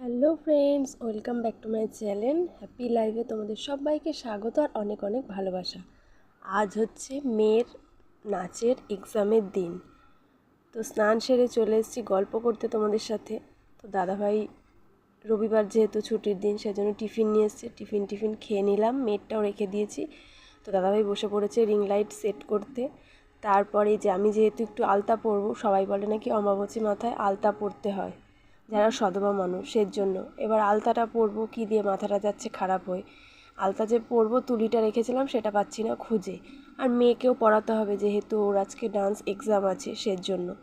Hello friends, welcome back to my channel. Happy লাইফে তোমাদের সবাইকে স্বাগত আর অনেক অনেক ভালোবাসা। আজ হচ্ছে মেয়ের নাচের এক্সামের দিন। তো স্নান সেরে চলে এসেছি, গল্প করতে তোমাদের সাথে। তো দাদাভাই, রবিবার যেহেতু ছুটির দিন, সেজন্য টিফিন নিয়ে এসছে। টিফিন টিফিন খেয়ে নিলাম, মেয়েরটাও রেখে দিয়েছি। তো দাদাভাই বসে পড়েছে রিং লাইট সেট করতে। তারপরে যে আমি যেহেতু একটু আলতা পরবো, সবাই বলে নাকি অমাবচী মাথায় আলতা পরতে হয়। যারা সধবা মানুষ সের জন্য। এবার আলতাটা পরবো, কী দিয়ে মাথাটা যাচ্ছে খারাপ হয়ে। আলতা যে পরবো, তুলিটা রেখেছিলাম, সেটা পাচ্ছি না খুঁজে। আর মেয়েকেও পড়াতে হবে, যেহেতু ওর আজকে ডান্স এক্সাম আছে, সের জন্য।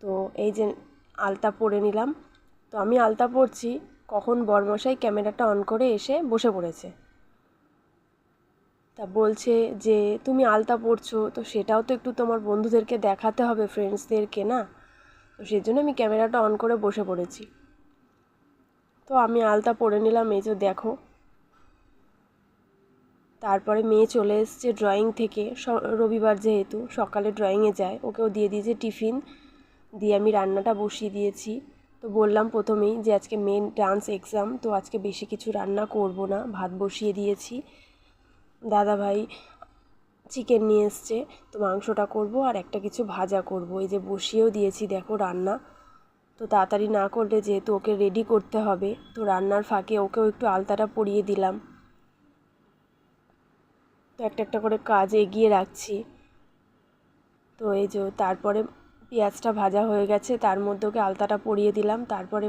তো এই যে আলতা পরে নিলাম। তো আমি আলতা পরছি, কখন বরমশাই ক্যামেরাটা অন করে এসে বসে পড়েছে। তা বলছে যে, তুমি আলতা পরছো, তো সেটাও তো একটু তোমার বন্ধুদেরকে দেখাতে হবে ফ্রেন্ডসদেরকে না? তো সেই জন্য আমি ক্যামেরাটা অন করে বসে পড়েছি। তো আমি আলতা পরে নিলাম, এই যে দেখো। তারপরে মেয়ে চলে এসছে ড্রয়িং থেকে। রবিবার যেহেতু, সকালে ড্রয়িংয়ে যায়। ওকেও দিয়ে দিয়েছে টিফিন। দিয়ে আমি রান্নাটা বসিয়ে দিয়েছি। তো বললাম প্রথমেই যে আজকে মেন ডান্স এক্সাম তো আজকে বেশি কিছু রান্না করব না। ভাত বসিয়ে দিয়েছি। দাদাভাই চিকেন নিয়ে এসছে। তো মাংসটা করব আর একটা কিছু ভাজা করব। এই যে বসিয়েও দিয়েছি, দেখো রান্না। তো তাড়াতাড়ি না করলে যেহেতু ওকে রেডি করতে হবে, তো রান্নার ফাঁকে ওকেও একটু আলতাটা পরিয়ে দিলাম। তো একটা একটা করে কাজ এগিয়ে রাখছি। তো এই যে তারপরে পেঁয়াজটা ভাজা হয়ে গেছে, তার মধ্যে ওকে আলতাটা পরিয়ে দিলাম। তারপরে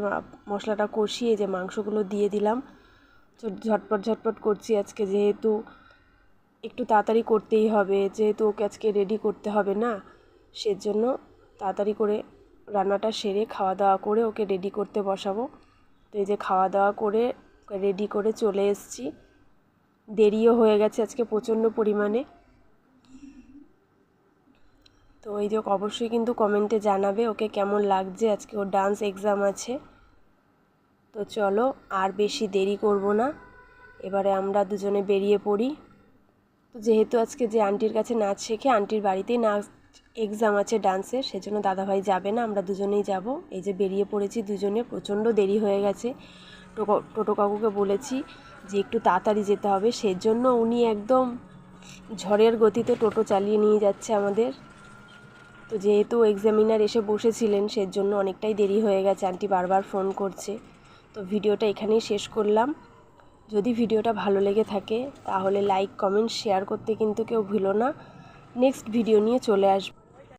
মশলাটা কষিয়ে যে মাংসগুলো দিয়ে দিলাম। ঝটপট ঝটপট করছি আজকে যেহেতু একটু তাড়াতাড়ি করতেই হবে, যেহেতু ওকে আজকে রেডি করতে হবে না, সেজন্য তাড়াতাড়ি করে রান্নাটা সেরে খাওয়া দাওয়া করে ওকে রেডি করতে বসাবো। তো এই যে খাওয়া দাওয়া করে রেডি করে চলে এসেছি। দেরিও হয়ে গেছে আজকে প্রচণ্ড পরিমাণে। তো এই যে অবশ্যই কিন্তু কমেন্টে জানাবে ওকে কেমন লাগছে, আজকে ওর ডান্স এক্সাম আছে। তো চলো আর বেশি দেরি করব না। এবারে আমরা দুজনে বেরিয়ে পড়ি। তো যেহেতু আজকে যে আন্টির কাছে নাচ শেখে, আন্টির বাড়িতেই নাচ এক্সাম আছে ডান্সের সেজন্য দাদাভাই যাবে না, আমরা দুজনেই যাব। এই যে বেরিয়ে পড়েছি দুজনে, প্রচণ্ড দেরি হয়ে গেছে। টোটো কাকুকে বলেছি যে একটু তাড়াতাড়ি যেতে হবে, সেজন্য উনি একদম ঝড়ের গতিতে টোটো চালিয়ে নিয়ে যাচ্ছে আমাদের। তো যেহেতু এক্সামিনার এসে বসেছিলেন, সেজন্য অনেকটাই দেরি হয়ে গেছে, আন্টি বারবার ফোন করছে। তো ভিডিওটা এখানেই শেষ করলাম। যদি ভিডিওটা ভালো লেগে থাকে, তাহলে লাইক কমেন্ট শেয়ার করতে কিন্তু কেউ ভুলো না। নেক্সট ভিডিও নিয়ে চলে আসবে।